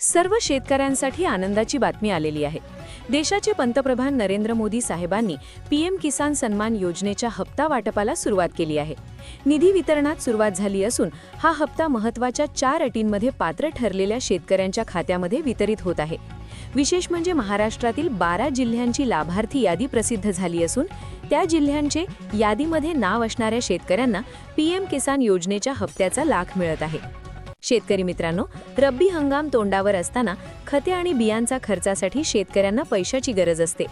सर्व शेतकऱ्यांसाठी आनंदाची बातमी आलेली आहे. देशाचे पंतप्रधान नरेंद्र मोदी साहेबांनी पीएम किसान सन्मान योजनेच्या हप्ता वाटपाला सुरुवात केली आहे. निधी वितरणात सुरुवात झाली असून हा हप्ता महत्त्वाच्या चार अटींमध्ये पात्र ठरलेल्या शेतकऱ्यांच्या खात्यामध्ये वितरित होत आहे. विशेष म्हणजे महाराष्ट्रातील बारा जिल्ह्यांची लाभार्थी यादी प्रसिद्ध झाली असून त्या जिल्ह्यांचे यादीमध्ये नाव असणाऱ्या शेतकऱ्यांना पीएम किसान योजनेच्या हप्त्याचा लाभ मिळत आहे. शेतकरी मित्रांनो रब्बी हंगाम तोंडावर असताना खते आणि बियांचा खर्चासाठी शेतकऱ्यांना पैशाची गरज असते.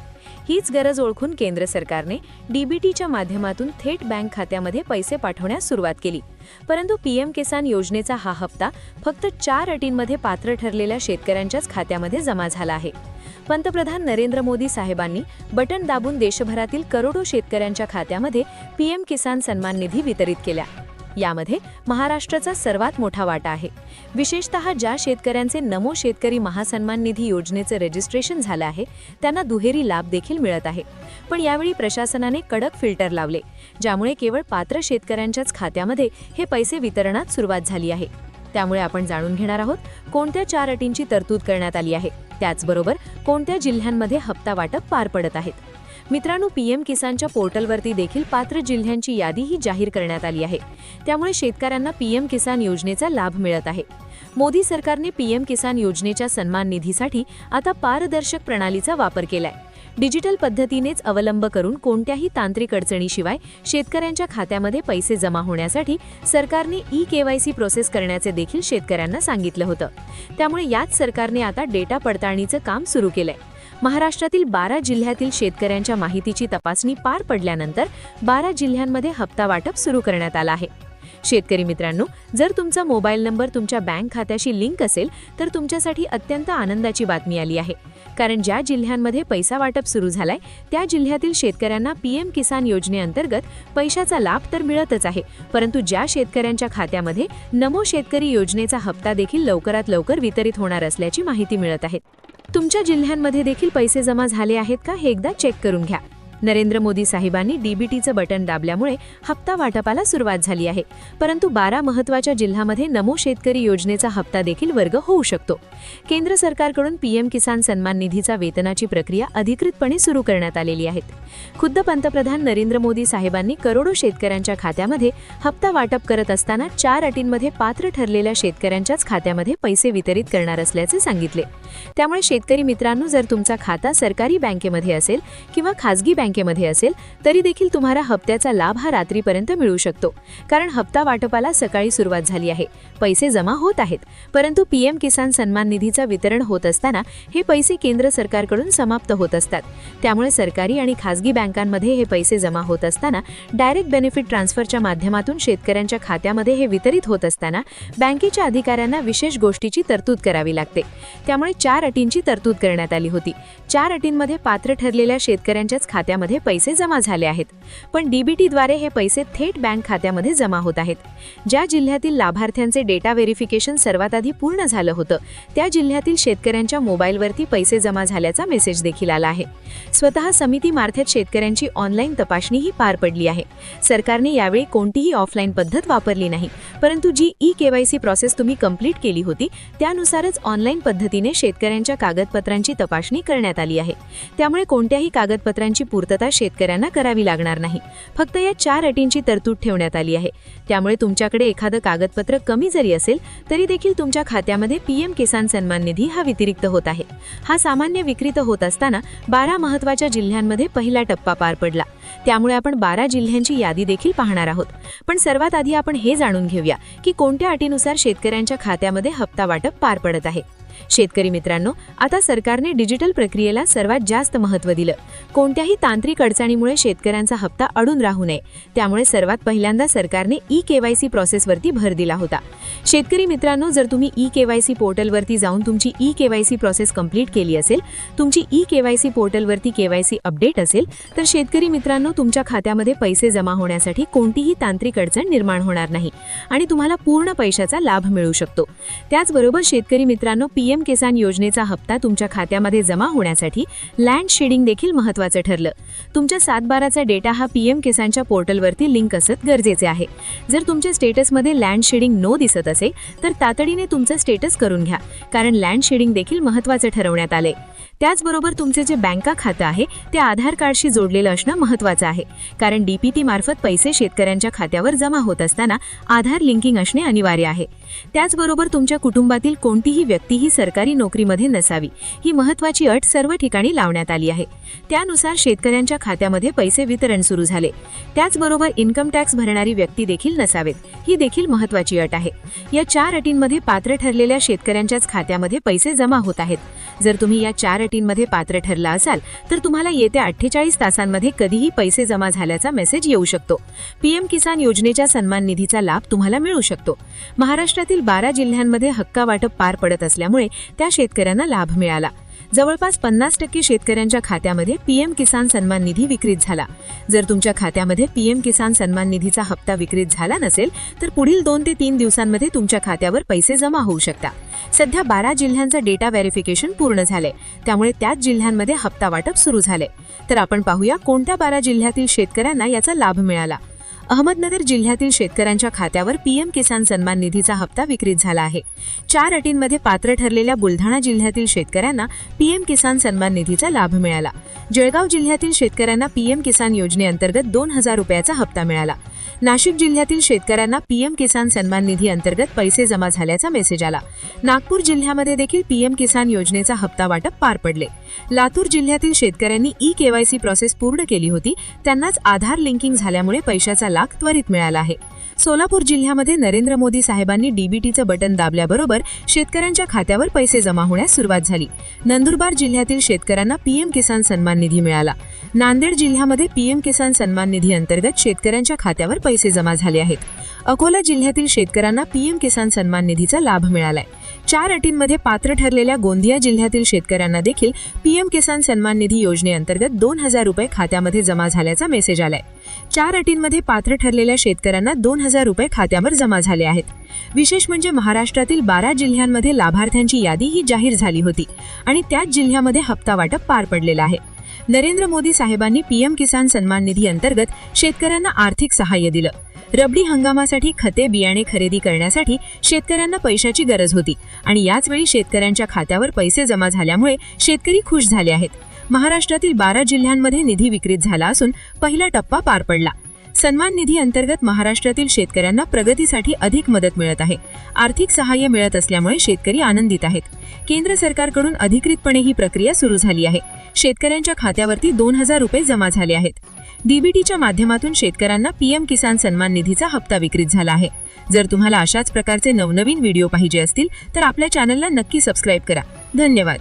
हीच गरज ओळखून केंद्र सरकारने डीबीटीच्या माध्यमातून थेट बँक खात्यामध्ये पैसे पाठवण्यास सुरुवात केली. परंतु पीएम किसान योजनेचा हा हप्ता फक्त चार अटींमध्ये पात्र ठरलेल्या शेतकऱ्यांच्याच खात्यामध्ये जमा झाला आहे. पंतप्रधान नरेंद्र मोदी साहेबांनी बटन दाबून देशभरातील करोडो शेतकऱ्यांच्या खात्यामध्ये पीएम किसान सन्मान निधी वितरित केल्या यामध्ये महाराष्ट्राचा सर्वात मोठा वाटा आहे. विशेषतः ज्या शेतकऱ्यांचे नमो शेतकरी महासन्मान निधी योजनेचं रजिस्ट्रेशन झालं आहे त्यांना दुहेरी लाभ देखील मिळत आहे. पण यावेळी प्रशासनाने कडक फिल्टर लावले ज्यामुळे केवळ पात्र शेतकऱ्यांच्याच खात्यामध्ये हे पैसे वितरणात सुरुवात झाली आहे. त्यामुळे आपण जाणून घेणार आहोत कोणत्या चार अटींची तरतूद करण्यात आली आहे. त्याचबरोबर कोणत्या जिल्ह्यांमध्ये हप्ता वाटप पार पडत आहेत. मित्रांनो पीएम किसानच्या पोर्टलवरती देखील पात्र जिल्ह्यांची यादीही जाहीर करण्यात आली आहे. त्यामुळे शेतकऱ्यांना पीएम किसान योजनेचा लाभ मिळत आहे. मोदी सरकारने पीएम किसान योजनेच्या सन्मान निधीसाठी आता पारदर्शक प्रणालीचा वापर केलाय. डिजिटल पद्धतीनेच अवलंब करून कोणत्याही तांत्रिक अडचणीशिवाय शेतकऱ्यांच्या खात्यामध्ये पैसे जमा होण्यासाठी सरकारने ई केवायसी प्रोसेस करण्याचे देखील शेतकऱ्यांना सांगितलं होतं. त्यामुळे याच सरकारने आता डेटा पडताळणीचं काम सुरू केलंय. महाराष्ट्रातील बारा जिल्ह्यातील शेतकऱ्यांच्या माहितीची तपासणी पार पडल्यानंतर बारा जिल्ह्यांमध्ये हप्ता वाटप सुरू करण्यात आला आहे. शेतकरी मित्रांनो जर तुमचा मोबाईल नंबर तुमच्या बँक खात्याशी लिंक असेल तर तुमच्यासाठी अत्यंत आनंदाची बातमी आली आहे. कारण ज्या जिल्ह्यांमध्ये पैसा वाटप सुरू झालाय त्या जिल्ह्यातील शेतकऱ्यांना पीएम किसान योजनेअंतर्गत पैशाचा लाभ तर मिळतच आहे परंतु ज्या शेतकऱ्यांच्या खात्यामध्ये नमो शेतकरी योजनेचा हप्ता देखील लवकरात लवकर वितरित होणार असल्याची माहिती मिळत आहे. तुमच्या जिल्ह्यांमध्ये देखील पैसे जमा झाले आहेत का हे एकदा चेक करून घ्या. नरेंद्र मोदी साहेबांनी डीबीटीचं बटन दाबल्यामुळे हप्ता वाटपाला सुरुवात झाली आहे. परंतु बारा महत्त्वाच्या जिल्ह्यामध्ये नमो शेतकरी योजनेचा हप्ता देखील वर्ग होऊ शकतो. केंद्र सरकारकडून पीएम किसान सन्मान निधीचा वेतनाची प्रक्रिया अधिकृतपणे सुरू करण्यात आलेली आहे खुद्द पंतप्रधान नरेंद्र मोदी साहेबांनी करोडो शेतकऱ्यांच्या खात्यामध्ये हप्ता वाटप करत असताना चार अटींमध्ये पात्र ठरलेल्या शेतकऱ्यांच्याच खात्यामध्ये पैसे वितरित करणार असल्याचे सांगितले. त्यामुळे शेतकरी मित्रांनो जर तुमचा खाता सरकारी बँकेमध्ये असेल किंवा खासगी बँकेमध्ये असेल तरी देखील तुम्हाला हप्त्याचा लाभ हा रात्रीपर्यंत मिळू शकतो. कारण हप्ता वाटपाला सकाळी सुरुवात झाली आहे. पैसे जमा होत आहेत. परंतु पीएम किसान सन्मान निधीचा वितरण होत असताना हे पैसे केंद्र सरकारकडून समाप्त होत असतात. त्यामुळे सरकारी आणि खासगी बँकांमध्ये हे पैसे जमा होत असताना डायरेक्ट बेनिफिट ट्रान्सफरच्या माध्यमातून शेतकऱ्यांच्या खात्यामध्ये हे वितरित होत असताना बँकेच्या अधिकाऱ्यांना विशेष गोष्टीची तरतूद करावी लागते. त्यामुळे चार अटींची तरतूद करण्यात आली होती. चार अटींमध्ये पात्र ठरलेल्या शेतकऱ्यांच्याच खात्यामध्ये पैसे जमा झाले आहेत. पण डीबीटीद्वारे हे पैसे थेट बँक खात्यामध्ये जमा होत आहेत. ज्या जिल्ह्यातील लाभार्थ्यांचे डेटा व्हेरिफिकेशन सर्वात आधी पूर्ण झालं होतं त्या जिल्ह्यातील शेतकऱ्यांच्या मोबाईलवरती पैसे जमा झाल्याचा मेसेज देखील आला आहे. स्वतः समितीमार्फत शेतकऱ्यांची ऑनलाईन तपासणीही पार पडली आहे. सरकारने यावेळी कोणतीही ऑफलाईन पद्धत वापरली नाही परंतु जी ई केवायसी प्रोसेस तुम्ही कंप्लीट केली होती त्यानुसारच ऑनलाईन पद्धतीने शेतकऱ्यांच्या कागदपत्रांची तपासणी करण्यात आली आहे. त्यामुळे कोणत्याही कागदपत्रांची पूर्तता शेतकऱ्यांना करावी लागणार नाही. फक्त या चार अटींची तरतूद ठेवण्यात आली आहे. त्यामुळे तुमच्याकडे एखादं कागदपत्र कमी जरी असेल तरी देखील तुमच्या खात्यामध्ये पीएम किसान सन्मान निधी हा व्यतिरिक्त होत आहे. हा सामान्य विक्रीत होत असताना बारा महत्त्वाच्या जिल्ह्यांमध्ये पहिला टप्पा पार पडला. त्यामुळे आपण बारा जिल्ह्यांची यादी देखील पाहणार आहोत. पण सर्वात आधी आपण हे जाणून घेऊया की कोणत्या अटीनुसार शेतकऱ्यांच्या खात्यामध्ये हप्ता वाटप पार पडत आहे. शेतकरी मित्रांनो आता सरकारने डिजिटल प्रक्रियेला सर्वात जास्त महत्त्व दिलं. कोणत्याही तांत्रिक अडचणीमुळे शेतकऱ्यांचा हप्ता अडून राहू नये. त्यामुळे सर्वात पहिल्यांदा सरकारने ई केवायसी प्रोसेसवरती भर दिला होता. शेतकरी मित्रांनो जर तुम्ही ई केवायसी पोर्टलवरती जाऊन तुमची ई केवायसी प्रोसेस कंप्लीट केली असेल तुमची ई केवायसी पोर्टलवरती केवायसी अपडेट असेल तर शेतकरी मित्रांनो तुमच्या खात्यामध्ये पैसे जमा होण्यासाठी कोणतीही तांत्रिक अडचण निर्माण होणार नाही आणि तुम्हाला पूर्ण पैशाचा लाभ मिळू शकतो. त्याचबरोबर शेतकरी मित्रांनो पी पीएम किसान योजनेचा हप्ता तुमच्या खात्यामध्ये जमा होण्यासाठी लँड शेडिंग देखील महत्त्वाचं ठरलं. तुमच्या सातबाराचा डेटा हा पीएम किसानच्या पोर्टलवरती लिंक असत गरजेचे आहे. जर तुमच्या स्टेटसमध्ये लँड शेडिंग नो दिसत असेल तर तातडीने तुमचं स्टेटस करून घ्या कारण लँड शेडिंग देखील महत्त्वाचं ठरवण्यात आले त्याचबरोबर तुमचे जे बँका खातं आहे ते आधार कार्डशी जोडलेलं असणं महत्त्वाचं आहे. कारण डीपीटी मार्फत पैसे शेतकऱ्यांच्या खात्यावर जमा होत असताना आधार लिंकिंग असणे अनिवार्य आहे. त्याचबरोबर तुमच्या कुटुंबातील कोणतीही व्यक्ती ही सरकारी नोकरीमध्ये नसावी ही महत्त्वाची अट सर्व ठिकाणी लावण्यात आली आहे. त्यानुसार शेतकऱ्यांच्या खात्यामध्ये पैसे वितरण सुरू झाले. त्याचबरोबर इन्कम टॅक्स भरणारी व्यक्ती देखील नसावेत ही देखील महत्त्वाची अट आहे. या चार अटींमध्ये पात्र ठरलेल्या शेतकऱ्यांच्याच खात्यामध्ये पैसे जमा होत आहेत. जर तुम्ही या चार मध्ये पात्र ठरला असाल तर तुम्हाला येत्या अठ्ठेचाळीस तासांमध्ये कधीही पैसे जमा झाल्याचा मेसेज येऊ शकतो. पीएम किसान योजनेच्या सन्मान निधीचा लाभ तुम्हाला मिळू शकतो. महाराष्ट्रातील बारा जिल्ह्यांमध्ये हक्का वाटप पार पडत असल्यामुळे त्या शेतकऱ्यांना लाभ मिळाला. जवळपास पन्नास टक्के शेतकऱ्यांच्या खात्यामध्ये पीएम किसान सन्मान निधी विक्रीत झाला. जर तुमच्या खात्यामध्ये पीएम किसान सन्मान निधीचा हप्ता विक्रीत झाला नसेल तर पुढील दोन ते तीन दिवसांमध्ये तुमच्या खात्यावर पैसे जमा होऊ शकतात सध्या बारा जिल्ह्यांचं डेटा व्हेरिफिकेशन पूर्ण झाले त्यामुळे त्याच जिल्ह्यांमध्ये हप्ता वाटप सुरू झाले तर आपण पाहूया कोणत्या बारा जिल्ह्यातील शेतकऱ्यांना याचा लाभ मिळाला. अहमदनगर जिल्ह्यातील शेतकऱ्यांच्या खात्यावर पीएम किसान सन्मान निधीचा हप्ता विक्रीत झाला आहे. चार अटींमध्ये पात्र ठरलेल्या बुलढाणा जिल्ह्यातील शेतकऱ्यांना पीएम किसान सन्मान निधीचा लाभ मिळाला. जळगाव जिल्ह्यातील शेतकऱ्यांना पीएम किसान योजनेअंतर्गत दोन हजार रुपयाचा हप्ता मिळाला. नाशिक जिल्ह्यातील शेतकऱ्यांना पीएम किसान सन्मान निधी अंतर्गत पैसे जमा झाल्याचा मेसेज आला. नागपूर जिल्ह्यामध्ये देखील पीएम किसान योजनेचा हप्ता वाटप पार पडले. लातूर जिल्ह्यातील शेतकऱ्यांनी ई केवायसी प्रोसेस पूर्ण केली होती. त्यांनाच आधार लिंकिंग झाल्यामुळे पैशाचा लाभ त्वरित मिळाला आहे. सोलापूर जिल्ह्यामध्ये नरेंद्र मोदी साहेबांनी डीबीटीचं बटन दाबल्याबरोबर शेतकऱ्यांच्या खात्यावर पैसे जमा होण्यास सुरुवात झाली. नंदुरबार जिल्ह्यातील शेतकऱ्यांना पीएम किसान सन्मान निधी मिळाला. नांदेड जिल्ह्यामध्ये पीएम किसान सन्मान निधी अंतर्गत शेतकऱ्यांच्या खात्यावर पैसे जमा झाले आहेत. अकोला जिल्ह्यातील शेतकऱ्यांना पीएम किसान सन्मान निधीचा लाभ मिळालाय. चार अटींमध्ये पात्र ठरलेल्या गोंदिया जिल्ह्यातील शेतकऱ्यांना देखील पीएम किसान सन्मान निधी योजनेअंतर्गत दोन हजार रुपये खात्यामध्ये जमा झाल्याचा मेसेज आलाय. चार अटींमध्ये पात्र ठरलेल्या शेतकऱ्यांना दोन हजार रुपये खात्यावर जमा झाले आहेत. विशेष म्हणजे महाराष्ट्रातील बारा जिल्ह्यांमध्ये लाभार्थ्यांची यादी ही जाहीर झाली होती आणि त्याच जिल्ह्यामध्ये हप्ता वाटप पार पडलेला आहे. नरेंद्र मोदी साहेबांनी पीएम किसान सन्मान निधी अंतर्गत शेतकऱ्यांना आर्थिक सहाय्य दिलं. रबडी हंगामासाठी खते बियाणे खरेदी करण्यासाठी शेतकऱ्यांना पैशाची गरज होती आणि याचवेळी शेतकऱ्यांच्या खात्यावर पैसे जमा झाल्यामुळे शेतकरी खुश झाले आहेत. महाराष्ट्रातील बारा जिल्ह्यांमध्ये निधी विक्रीत झाला असून पहिला टप्पा पार पडला. सन्मान निधी अंतर्गत महाराष्ट्रातील शेतकऱ्यांना प्रगतीसाठी अधिक मदत मिळत आहे. आर्थिक सहाय्य मिळत असल्यामुळे शेतकरी आनंदित आहेत. केंद्र सरकारकडून अधिकृतपणे ही प्रक्रिया सुरू झाली आहे. शेतकऱ्यांच्या खात्यावरती दोन हजार रुपये जमा झाले आहेत. डीबीटीच्या माध्यमातून शेतकऱ्यांना पीएम किसान सन्मान निधीचा हप्ता विक्रीत झाला आहे. जर तुम्हाला अशाच प्रकारचे नवनवीन व्हिडिओ पाहिजे असतील तर आपल्या चॅनलला नक्की सबस्क्राईब करा. धन्यवाद.